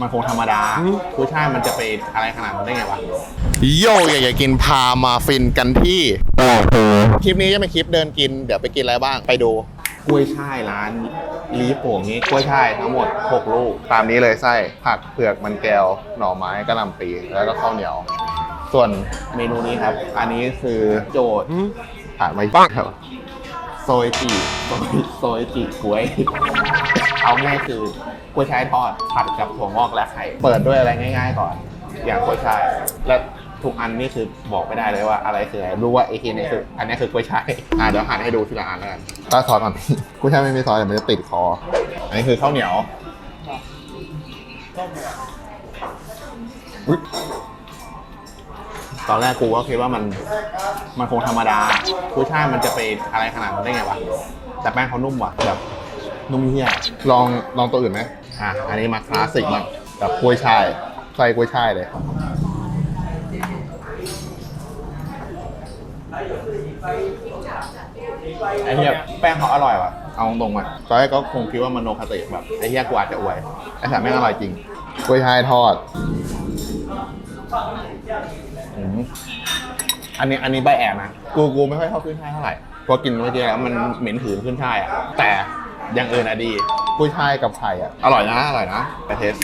มันคงธรรมดากุ้ยช่ายมันจะไปอะไรขนาดนั้นได้ไงวะ โยอยากจะกินพามาฟินกันที่คลิปนี้จะเป็นคลิปเดินกิน เดี๋ยวไปกินอะไรบ้าง ไปดูกล้วยช่ายร้านลีโป่งนี้กล้วยช่ายทั้งหมด 6 ลูก ตามนี้เลยไส้ผักเผือกมันแก้วหน่อไม้กระหล่ำปีแล้วก็ข้าวเหนียว ส่วนเมนูนี้ครับ อันนี้คือโจทย์ผ่านมาปังโซยจีโซยโซยจีกล้วย เอาง่ายคือกล้วยช่ายทอดผัดกับถั่วงอกและไข่เปิดด้วยอะไรง่าย ๆ ก่อน อย่างกล้วยช่ายและทุกอันนี่คือบอกไม่ได้เลยว่าอะไรคืออะไรรู้ว่าไอ้ทีนี่คืออันนี้คือกล้วยช่ายอะเดี๋ยวหั่นให้ดูทีละอันแล้วกันตาซอสก่อนกูใช่ไม่มีซอสเดี๋ยวมันจะติดคอ อันนี้คือข้าวเหนียวอุ๊ยตอนแรกกูก็คิดว่ามันมันคงธรรมดากุ้ยช่ายมันจะไปอะไรขนาดนั้นได้ไงวะ แต่แป้งเขานุ่มว่ะแบบ นุ่มเฮี้ยลองลองตัวอื่นไหมอะอันนี้มาคลาสสิกมากกับกล้วยช่ายใส่กล้วยช่ายเลยไอ้เหี้ยแป้งเขาอร่อยว่ะ เอาตรงๆอะตอนแรกก็คงคิดว่ามันโนคาติแบบไอ้เหี้ยกูอาจจะอวยไอ้สามแม่งอร่อยจริงกล้วยช่ายทอดอืมอันนี้อันนี้ใบแอบนะ กูกูไม่ค่อยชอบขึ้นช่ายเท่าไหร่เพราะกินเมื่อกี้แล้วมันเหม็นหืนขึ้นช่ายอะ แต่ อย่างอื่นอะดีกล้วยช่ายกับไข่อะอร่อยนะ อร่อยนะไปเทส